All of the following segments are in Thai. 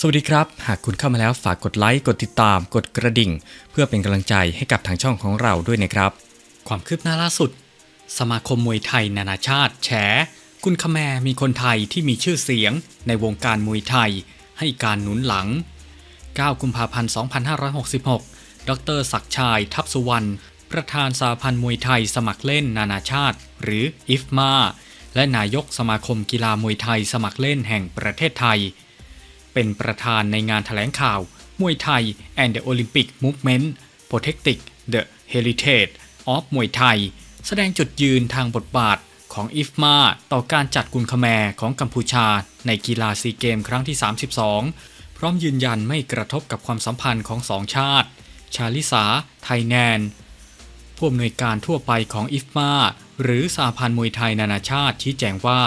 สวัสดีครับ หากคุณเข้ามาแล้วฝากกดไลค์ กดติดตาม กดกระดิ่ง เพื่อเป็นกำลังใจให้กับทางช่องของเราด้วยนะครับ ความคืบหน้าล่าสุด สมาคมมวยไทยนานาชาติ แฉ คุณขแมมีคนไทยที่มีชื่อเสียง ในวงการมวยไทย ให้การหนุนหลัง 9 กุมภาพันธ์ 2566 ดรศักชายทัพสุวรรณ ประธานสาพันธ์มวยไทยสมัครเล่นนานาชาติ หรืออิฟมาและนายกสมาคมกีฬามวยไทยสมัครเล่นแห่งประเทศไทย เป็นประธานในงานถแถลงข่าว มวยไทย and the Olympic Movement Protecting the Heritage of มวยไทย แสดงจุดยืนทางบทบาทของอิฟมาต่อการจัดกุนคแมของกัมพูชา ในกีฬาซีเกมครั้งที่ 32 พร้อมยืนยันไม่กระทบกับความสัมพันธ์ของสองชาติ ชาลิสา ไทยแนนผู้อำนวยการทั่วไปของอิฟมาหรือสาพันธ์มวยไทยนานาชาติชี้แจงว่า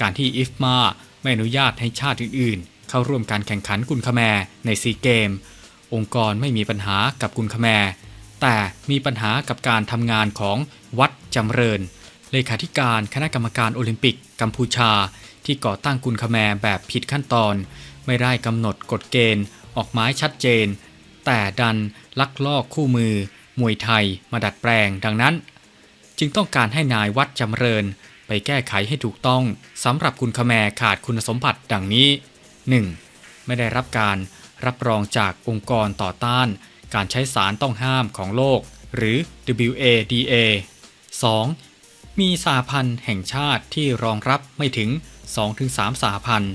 การที่อิฟมาไม่อนุญาตให้ชาติอื่นๆ เข้าร่วมการแข่งขันกุนคแมในซีเกม องค์กรไม่มีปัญหากับกุนคแมแต่มีปัญหากับการทำงานของวัดจำเริญ เลขาธิการคณะกรรมการโอลิมปิกกัมพูชา ที่ก่อตั้งกุนคแมแบบผิดขั้นตอน ไม่ได้กำหนดกฎเกณฑ์ออกหมายชัดเจน แต่ดันลักลอบคู่มือ มวยไทยมาดัดแปลงดังนั้น จึงต้องการให้นายวัดจำเริญ ไปแก้ไขให้ถูกต้องสำหรับคุณคแมขาดคุณสมบัติดังนี้ 1. ไม่ได้รับการรับรองจากองค์กรต่อต้าน การใช้สารต้องห้ามของโลก หรือ WADA 2. มีสหพันธ์แห่งชาติที่รองรับไม่ถึง 2-3สหพันธ์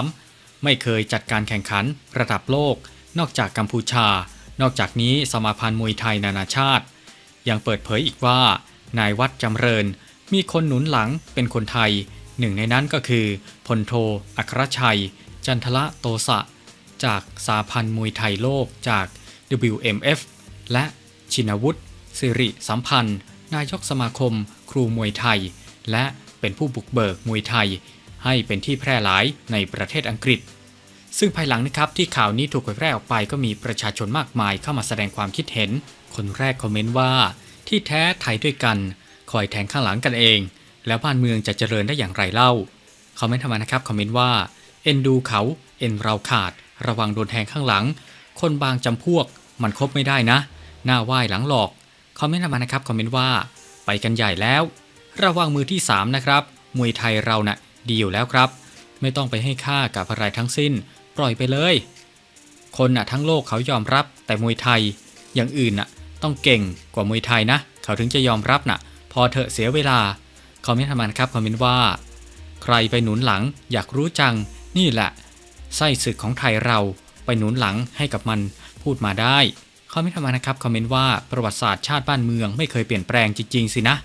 3. ไม่เคยจัดการแข่งขันระดับโลก นอกจากกัมพูชา นอกจากนี้สมาพันธ์มวยไทยนานาชาติ ยังเปิดเผยอีกว่า นายวัดจำเริญ มีคนหนุนหลังเป็นคนไทย หนึ่งในนั้นก็คือพลโทอัครชัย จันทละโตสะ จากสาพันธ์มวยไทยโลกจาก WMF และชินวุฒิสิริสัมพันธ์ นายกสมาคม ครูมวยไทย และเป็นผู้บุกเบิกมวยไทย ให้เป็นที่แพร่หลายในประเทศอังกฤษ ซึ่งภายหลังนะครับที่ข่าวนี้ถูกเผยแพร่ออกไปก็มีประชาชนมากมายเข้ามาแสดงความคิดเห็น คนแรกคอมเมนต์ว่า ที่แท้ไทยด้วยกัน คอยแทงข้างหลังกันเอง แล้วบ้านเมืองจะเจริญได้อย่างไรเล่าคอมเมนต์ทำมานะครับคอมเมนต์ว่า เอ็นดูเขา เอ็นเราขาด ระวังโดนแทงข้างหลัง คนบางจำพวก มันคบไม่ได้นะ หน้าไหว้หลังหลอก คอมเมนต์ทำมานะครับ คอมเมนต์ว่า ไปกันใหญ่แล้ว ระวังมือที่ 3 นะครับ มวยไทยเรานะ่ะดีอยู่แล้วครับ ไม่ต้องไปให้ค่ากับอะไรทั้งสิ้น ปล่อยไปเลย คนน่ะทั้งโลกเขายอมรับ แต่มวยไทย อย่างอื่นน่ะ ต้องเก่งกว่ามวยไทยนะ เขาถึงจะยอมรับน่ะ พอเถอะเสียเวลา คอมเมนต์ทำมานะครับ คอมเมนต์ว่า ใครไปหนุนหลัง อยากรู้จัง นี่แหละ ไส้ศึกของไทยเราไปหนุนหลังให้กับมันพูดมาได้คอมเมนต์ทำมานะครับคอมเมนต์ว่าประวัติศาสตร์ชาติบ้านเมืองไม่เคยเปลี่ยนแปลงจริง ๆ สินะ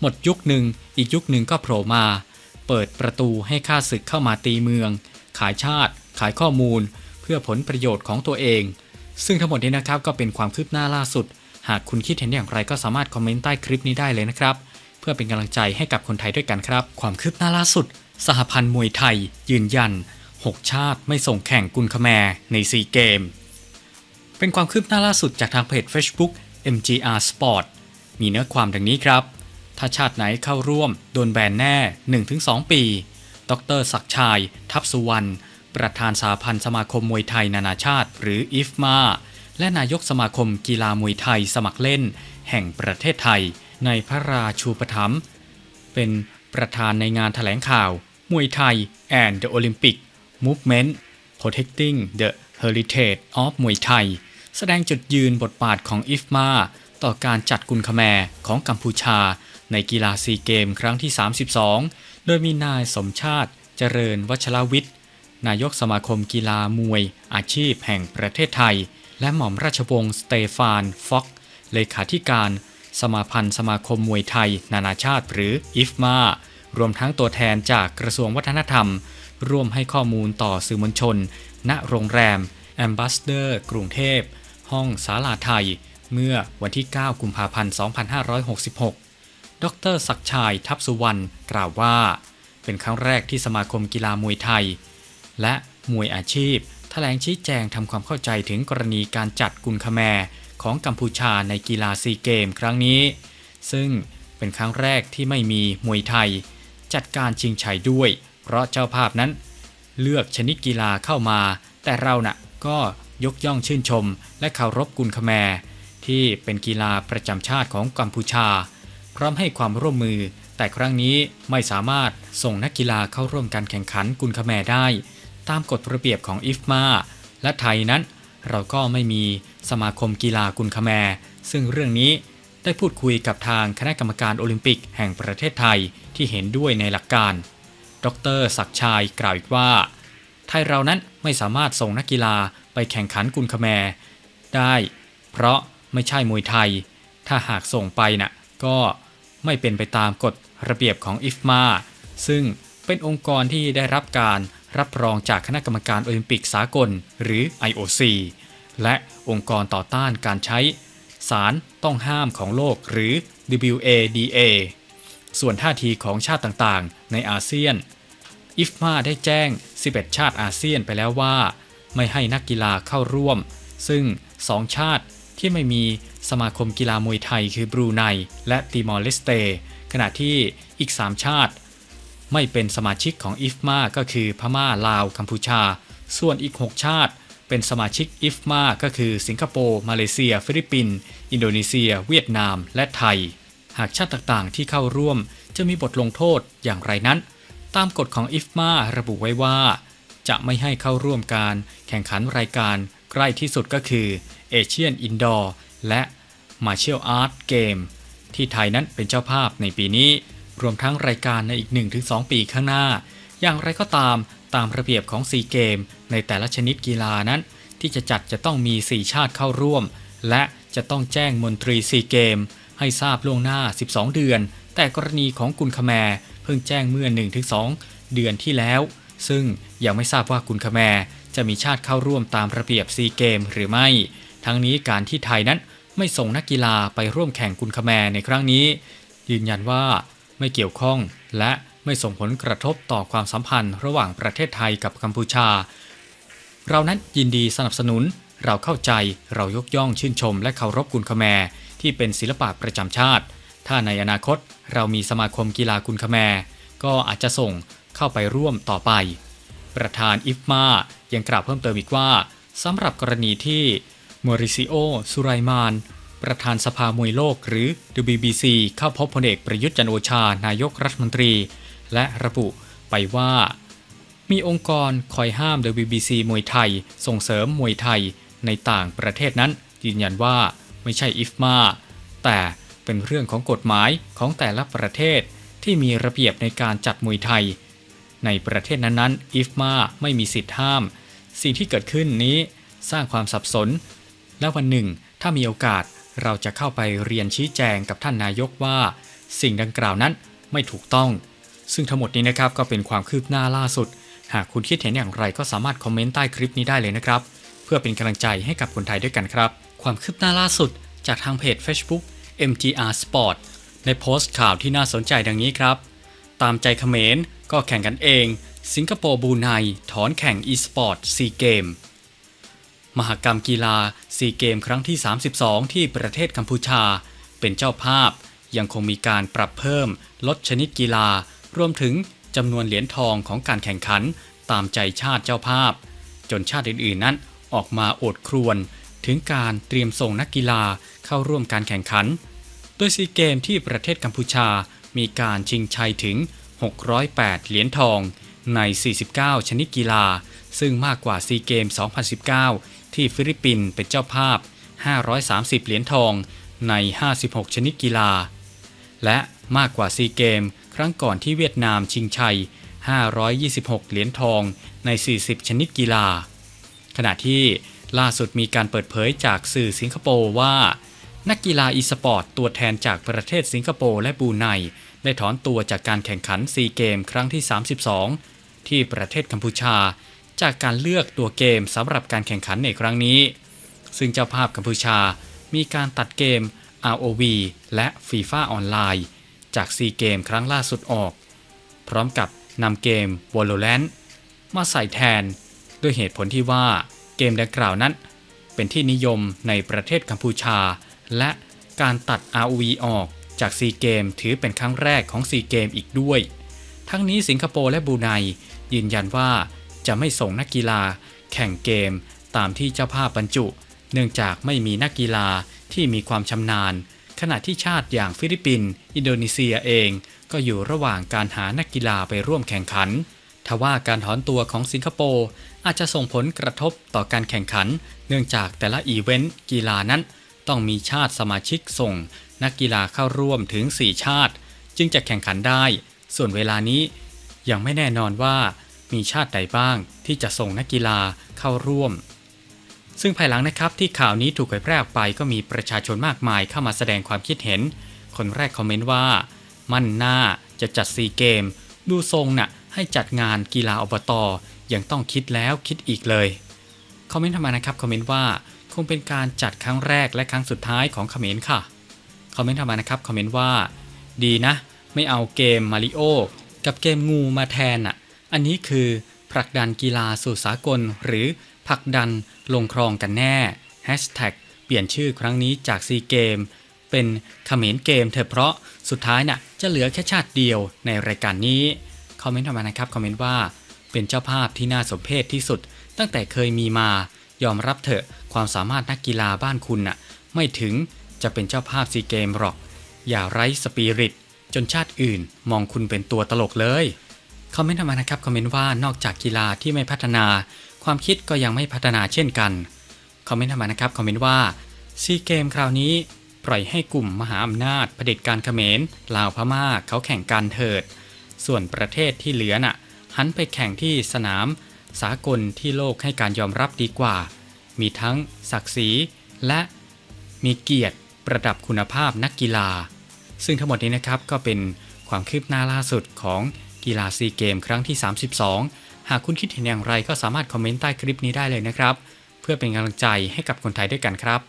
หมดยุคหนึ่งอีกยุคหนึ่งก็โผล่มา เปิดประตูให้ข้าศึกเข้ามาตีเมือง ขายชาติ ขายข้อมูล เพื่อผลประโยชน์ของตัวเอง ซึ่งทั้งหมดนี้นะครับก็เป็นความคืบหน้าล่าสุด หากคุณคิดเห็นอย่างไรก็สามารถคอมเมนต์ใต้คลิปนี้ได้เลยนะครับ พื่อเป็นกำลังใจให้กับคนไทยด้วยกันครับ ความคืบหน้าล่าสุด สหพันธ์มวยไทย ยืนยัน 6 ชาติไม่ส่งแข่งกุนคแมในซีเกม เป็นความคืบหน้าล่าสุดจากทางเพจ Facebook MGR Sport มีเนื้อความดังนี้ครับ ถ้าชาติไหนเข้าร่วม โดนแบนแน่ 1-2 ปี ดรศักชาย ทัพสุวรรณ ประธานสาพันธ์สมาคมมวยไทยนานาชาติ หรืออิฟมาและนายกสมาคมกีฬามวยไทยสมัครเล่น แห่งประเทศไทย ในพระราชูปถัมภ์เป็นประธานในงานถแถลงข่าว มวยไทย and the Olympic Movement Protecting the Heritage of มวยไทย แสดงจุดยืนบทบาทของอิฟมาต่อการจัดกุนคแมของกัมพูชา ในกีฬาซีเกมครั้งที่ 32 โดยมีนายสมชาติเจริญวัชรวิทย์ นายกสมาคมกีฬามวยอาชีพแห่งประเทศไทย และหม่อมราชวงศ์สเตฟานฟ็อกเลขาธิการ สมาพันธ์สมาคมมวยไทย นานาชาติหรืออิฟมารวมทั้งตัวแทนจากกระทรวงวัฒนธรรม ร่วมให้ข้อมูลต่อสื่อมวลชน ณโรงแรมแอมบ s สเดอร์ กรุงเทพ ห้องศาลาไทย เมื่อวันที่ 9 กุมภาพันธ์ 2566 ดรศักชายทัพสุวรรณกล่าวว่า เป็นครั้งแรกที่สมาคมกีฬามวยไทย และมวยอาชีพแถลงชี้แจงทำความเข้าใจถึงกรณีการจัดกุนคแม ของกัมพูชาในกีฬาซีเกมครั้งนี้ ซึ่งเป็นครั้งแรกที่ไม่มีมวยไทย จัดการชิงชัยด้วย เพราะเจ้าภาพนั้น เลือกชนิดกีฬาเข้ามา แต่เราน่ะก็ยกย่องชื่นชม และเคารพกุลคแมร์ที่เป็นกีฬาประจำชาติของกัมพูชา พร้อมให้ความร่วมมือ แต่ครั้งนี้ไม่สามารถส่งนักกีฬาเข้าร่วมการแข่งขันกุลคแมร์ได้ ตามกฎระเบียบของอิฟมาและไทยนั้น เราก็ไม่มีสมาคมกีฬากุลคแมร์ซึ่งเรื่องนี้ได้พูดคุยกับทางคณะกรรมการโอลิมปิกแห่งประเทศไทยที่เห็นด้วยในหลักการ ดรศักชัยกล่าวอีกว่า ไทยเรานั้นไม่สามารถส่งนักกีฬาไปแข่งขันกุลคแมร์ได้ เพราะไม่ใช่มวยไทย ถ้าหากส่งไปน่ะก็ไม่เป็นไปตามกฎระเบียบของอิฟมาซึ่งเป็นองค์กรที่ได้รับการ รับรองจากคณะกรรมการโอลิมปิกสากล หรือ IOC และองค์กรต่อต้านการใช้ สารต้องห้ามของโลกหรือ WADA ส่วนท่าทีของชาติต่างๆ ในอาเซียน อิฟมาได้แจ้ง 11 ชาติอาเซียนไปแล้วว่า ไม่ให้นักกีฬาเข้าร่วม ซึ่ง 2 ชาติที่ไม่มีสมาคมกีฬามวยไทยคือบรูไนและติมอร์เลสเต ขณะที่อีก 3 ชาติ ไม่เป็นสมาชิกของอิฟมาก็คือพม่าลาวกัมพูชา ส่วนอีก 6 ชาติ เป็นสมาชิกอิฟมาก็คือ สิงคโปร์มาเลเซีย ฟิลิปปินส์อินโดนีเซีย เวียดนาม และไทย หากชาติต่างๆ ที่เข้าร่วมจะมีบทลงโทษอย่างไรนั้น ตามกฎของอิฟมาระบุไว้ว่า จะไม่ให้เข้าร่วมการแข่งขันรายการใกล้ที่สุดก็คือเอเชียนอินดอร์และมาเชียลอาร์ตเกมที่ไทยนั้นเป็นเจ้าภาพในปีนี้ รวมทั้งรายการในอีก 1-2 ปีข้างหน้า อย่างไรก็ตามตามระเบียบของซีเกม ในแต่ละชนิดกีฬานั้น ที่จะจัดจะต้องมี 4 ชาติเข้าร่วม และจะต้องแจ้งมนตรีซีเกม ให้ทราบล่วงหน้า 12 เดือน แต่กรณีของกุลคแมเพิ่งแจ้งเมื่อ 1-2 เดือนที่แล้ว ซึ่งยังไม่ทราบว่ากุลคแมจะมีชาติเข้าร่วมตามระเบียบซีเกมหรือไม่ ทั้งนี้การที่ไทยนั้นไม่ส่งนักกีฬาไปร่วมแข่งกุลคแมในครั้งนี้ ยืนยันว่า ไม่เกี่ยวข้อง และไม่ส่งผลกระทบต่อความสัมพันธ์ระหว่างประเทศไทยกับกัมพูชา เรานั้นยินดีสนับสนุน เราเข้าใจ เรายกย่องชื่นชม และเคารพกุลคแมร์ที่เป็นศิลปะประจำชาติ ถ้าในอนาคตเรามีสมาคมกีฬากุลคแมร์ก็อาจจะส่งเข้าไปร่วมต่อไป ประธานอิฟมายังกล่าวเพิ่มเติมอีกว่าสำหรับกรณีที่มอริซิโอ สุไรมาน ประธานสภามวยโลกหรือ WBC เข้าพบพลเอกประยุทธ์จันโอชานายกรัฐมนตรี และระบุไปว่า มีองค์กรคอยห้าม WBC มวยไทย ส่งเสริมมวยไทยในต่างประเทศนั้น ยืนยันว่าไม่ใช่อิฟมาแต่เป็นเรื่องของกฎหมายของแต่ละประเทศที่มีระเบียบในการจัดมวยไทย ในประเทศนั้นๆอิฟมาไม่มีสิทธิ์ห้าม สิ่งที่เกิดขึ้นนี้สร้างความสับสน และวันหนึ่ง ถ้ามีโอกาส เราจะเข้าไปเรียนชี้แจงกับท่านนายกว่า สิ่งดังกล่าวนั้นไม่ถูกต้อง ซึ่งทั้งหมดนี้นะครับก็เป็นความคืบหน้าล่าสุด หากคุณคิดเห็นอย่างไรก็สามารถคอมเมนต์ใต้คลิปนี้ได้เลยนะครับ เพื่อเป็นกำลังใจให้กับคนไทยด้วยกันครับ ความคืบหน้าล่าสุด จากทางเพจ Facebook MGR Sport ในโพสต์ข่าวที่น่าสนใจดังนี้ครับ ตามใจเขมรก็แข่งกันเอง สิงคโปร์บูไนถอนแข่ง e-sport ซีเกม มหกรรมกีฬาซีเกมครั้งที่ 32 ที่ประเทศกัมพูชา เป็นเจ้าภาพ ยังคงมีการปรับเพิ่ม ลดชนิดกีฬา รวมถึงจำนวนเหรียญทองของการแข่งขัน ตามใจชาติเจ้าภาพ จนชาติอื่นๆนั้นออกมาโอดครวน ถึงการเตรียมส่งนักกีฬาเข้าร่วมการแข่งขัน โดยซีเกมที่ประเทศกัมพูชา มีการชิงชัยถึง 608 เหรียญทองใน 49 ชนิดกีฬา ซึ่งมากกว่าซีเกม 2019 ที่ฟิลิปปินส์เป็นเจ้าภาพ 530 เหรียญทองใน 56 ชนิดกีฬา และมากกว่าซีเกม ครั้งก่อนที่เวียดนามชิงชัย 526 เหรียญทองใน 40 ชนิดกีฬา ขณะที่ล่าสุดมีการเปิดเผยจากสื่อสิงคโปร์ว่า นักกีฬาอีสปอร์ตตัวแทนจากประเทศสิงคโปร์และบูไนได้ถอนตัวจากการแข่งขันซีเกม ครั้งที่ 32 ที่ประเทศกัมพูชา จากการเลือกตัวเกมสำหรับการแข่งขันในครั้งนี้ ซึ่งเจ้าภาพกัมพูชา มีการตัดเกม ROV และ FIFA ออนไลน์จากซีเกมครั้งล่าสุดออก พร้อมกับนำเกม Valorant มาใส่แทน ด้วยเหตุผลที่ว่าเกมดังกล่าวนั้น เป็นที่นิยมในประเทศกัมพูชา และการตัด ROV ออกจากซีเกมถือเป็นครั้งแรกของซีเกมอีกด้วย ทั้งนี้สิงคโปร์และบูไนยืนยันว่า จะไม่ส่งนักกีฬา แข่งเกม ตามที่เจ้าภาพบรรจุ เนื่องจากไม่มีนักกีฬาที่มีความชำนาญ ขณะที่ชาติอย่างฟิลิปปินส์อินโดนีเซียเอง ก็อยู่ระหว่างการหานักกีฬาไปร่วมแข่งขันทว่าการถอนตัวของสิงคโปร์อาจจะส่งผลกระทบต่อการแข่งขัน เนื่องจากแต่ละอีเวนต์กีฬานั้น ต้องมีชาติสมาชิกส่ง นักกีฬาเข้าร่วมถึง 4 ชาติ จึงจะแข่งขันได้ ส่วนเวลานี้ยังไม่แน่นอนว่า มีชาติใดบ้างที่จะส่งนักกีฬาเข้าร่วม ซึ่งภายหลังนะครับที่ข่าวนี้ถูกเผยแพร่ออกไปก็มีประชาชนมากมายเข้ามาแสดงความคิดเห็น คนแรกคอมเมนต์ว่า มั่นหน้าจะจัดซีเกม ดูทรงน่ะให้จัดงานกีฬาอบตอยังต้องคิดแล้วคิดอีกเลยคอมเมนต์ทำไมนะครับคอมเมนต์ว่าคงเป็นการจัดครั้งแรกและครั้งสุดท้ายของเขมรค่ะคอมเมนต์ทำไมนะครับคอมเมนต์ว่า ดีนะ ไม่เอาเกมมาริโอกับเกมงูมาแทนอะ อันนี้คือผลักดันกีฬาสู่สากล หรือผลักดันลงครองกันแน่แฮชแท็กเปลี่ยนชื่อครั้งนี้จากซีเกม เป็นเขมรเกมเถอะเพราะสุดท้ายน่ะจะเหลือแค่ชาติเดียวในรายการนี้ คอมเมนต์ทำไมานะครับ คอมเมนต์ว่าเป็นเจ้าภาพที่น่าสมเพชที่สุด ตั้งแต่เคยมีมายอมรับเถอะความสามารถนักกีฬาบ้านคุณน่ะไม่ถึงจะเป็นเจ้าภาพซีเกมหรอก อย่าไร้สปิริตจนชาติอื่นมองคุณเป็นตัวตลกเลย คอมเมนต์ทำไมานะครับคอมเมนต์ว่านอกจากกีฬาที่ไม่พัฒนา ความคิดก็ยังไม่พัฒนาเช่นกันคอมเมนต์ทำไมานะครับคอมเมนต์ว่าซีเกมคราวนี้ ปล่อยให้กลุ่มมหาอำนาจเผด็จการเขมรลาวพม่าเขาแข่งกันเถิด ส่วนประเทศที่เหลือน่ะหันไปแข่งที่สนาม สากลที่โลกให้การยอมรับดีกว่า มีทั้งศักดิ์ศรีและมีเกียรติประดับคุณภาพนักกีฬา ซึ่งทั้งหมดนี้นะครับก็เป็นความคืบหน้าล่าสุดของ กีฬาซีเกม ครั้งที่ 32 หากคุณคิดเห็นอย่างไรก็สามารถคอมเมนต์ใต้คลิปนี้ได้เลยนะครับ เพื่อเป็นกำลังใจให้กับคนไทยด้วยกันครับ